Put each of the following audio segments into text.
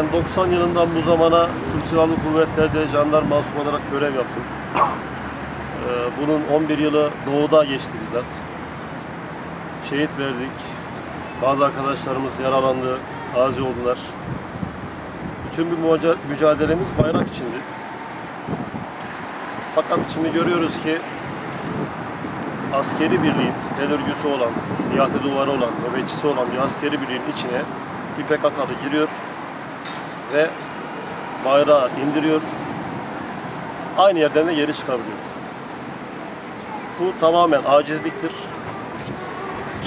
Ben 90 yılından bu zamana Türk Silahlı Kuvvetleri'de jandarma asum olarak görev yaptım. Ee, Bunun 11 yılı doğuda geçti bizzat. Şehit verdik. Bazı arkadaşlarımız yaralandı, gazi oldular. Bütün muca- mücadelemiz bayrak içindi. Fakat şimdi görüyoruz ki askeri birliğin terörgüsü olan, iade duvarı olan, nöbetçisi olan bir askeri birliğin içine bir PKK'lı giriyor ve bayrağı indiriyor. Aynı yerden de geri çıkabiliyor. Bu tamamen acizliktir.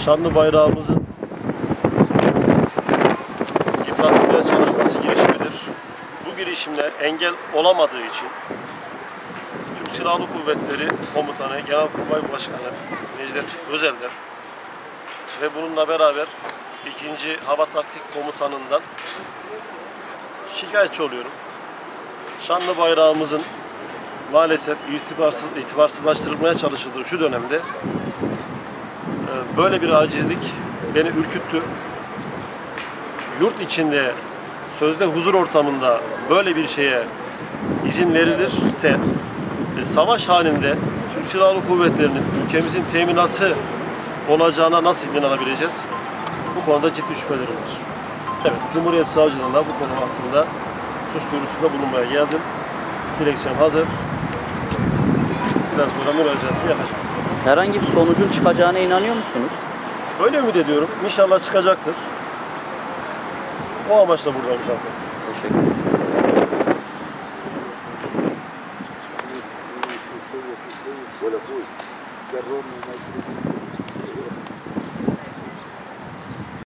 Şanlı bayrağımızın yıpratılmaya çalışması girişimidir. Bu girişimle engel olamadığı için Türk Silahlı Kuvvetleri Komutanı Genelkurmay Başkanı Necdet Özel'den ve bununla beraber 2. Hava Taktik Komutanı'ndan şikayetçi oluyorum. Şanlı bayrağımızın maalesef itibarsız, itibarsızlaştırılmaya çalışıldığı şu dönemde e, böyle bir acizlik beni ürküttü. Yurt içinde sözde huzur ortamında böyle bir şeye izin verilirse e, savaş halinde Türk Silahlı Kuvvetleri'nin ülkemizin teminatı olacağına nasıl inanabileceğiz? Bu konuda ciddi şüphelerim var. Evet, Cumhuriyet Savcılığına bu konu hakkında suç duyurusunda bulunmaya geldim. Dilekçem hazır. Biraz sonra müracaatımı yapacağım. Herhangi bir sonucun çıkacağına inanıyor musunuz? Öyle ümit ediyorum. İnşallah çıkacaktır. O amaçla buradayım zaten. Teşekkür ederim. Böyle bu.